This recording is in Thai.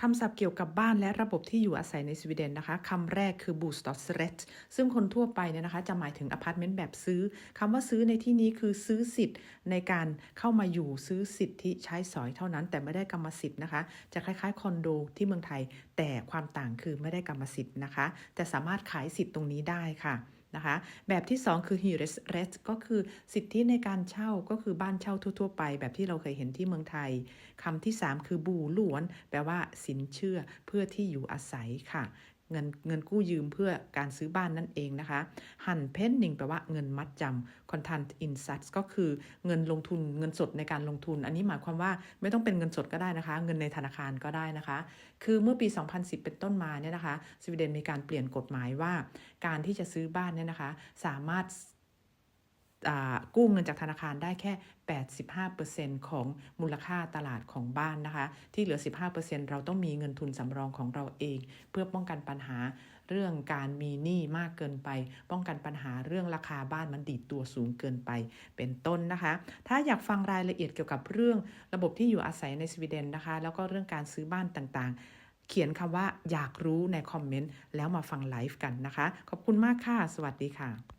คำศัพท์เกี่ยวกับบ้านและระบบที่อยู่อาศัยในสวีเดนนะคะคำแรกคือ bostadsrätt ซึ่งคนทั่วไปเนี่ยนะคะ จะหมายถึงอพาร์ตเมนต์แบบซื้อคำว่าซื้อในที่นี้คือซื้อสิทธิ์ในการเข้ามาอยู่ซื้อสิทธิใช้สอยเท่านั้น แต่ไม่ได้กรรมสิทธิ์นะคะ จะคล้ายๆคอนโดที่เมืองไทย แต่ความต่างคือไม่ได้กรรมสิทธิ์นะคะ แต่สามารถขายสิทธิ์ตรงนี้ได้ค่ะ นะคะ แบบที่ 2 คือ h e r e s r e t ก็คือสิทธิในการเช่าก็คือบ้านเช่าทั่ว ๆ ไป แบบที่เราเคยเห็นที่เมืองไทยคำที่ 3 คือบูหลวน แปลว่าสินเชื่อเพื่อที่อยู่อาศัยค่ะ เงินเงินกู้ยืมเพื่อการซื้อบ้านนั่นเองนะคะหันเพนนิงแปลว่าเงินมัดจำคอนทันอินซัตก็คือเงินลงทุนเงินสดในการลงทุน อันนี้หมายความว่าไม่ต้องเป็นเงินสดก็ได้นะคะ เงินในธนาคารก็ได้นะคะ คือเมื่อปี 2010 เป็นต้นมาเนี่ยนะคะสวีเดนมีการเปลี่ยนกฎหมายว่า การที่จะซื้อบ้านเนี่ยนะคะ สามารถ กู้เงินจากธนาคารได้แค่ 85%ของมูลค่าตลาดของบ้านนะคะ ที่เหลือ 15%เราต้องมีเงินทุนสำรองของเราเอง เพื่อป้องกันปัญหาเรื่องการมีหนี้มากเกินไป ป้องกันปัญหาเรื่องราคาบ้านมันดีดตัวสูงเกินไป เป็นต้นนะคะ ถ้าอยากฟังรายละเอียดเกี่ยวกับเรื่องระบบที่อยู่อาศัยในสวีเดนนะคะ แล้วก็เรื่องการซื้อบ้านต่างๆ เขียนคำว่าอยากรู้ในคอมเมนต์แล้วมาฟังไลฟ์กันนะคะ ขอบคุณมากค่ะ สวัสดีค่ะ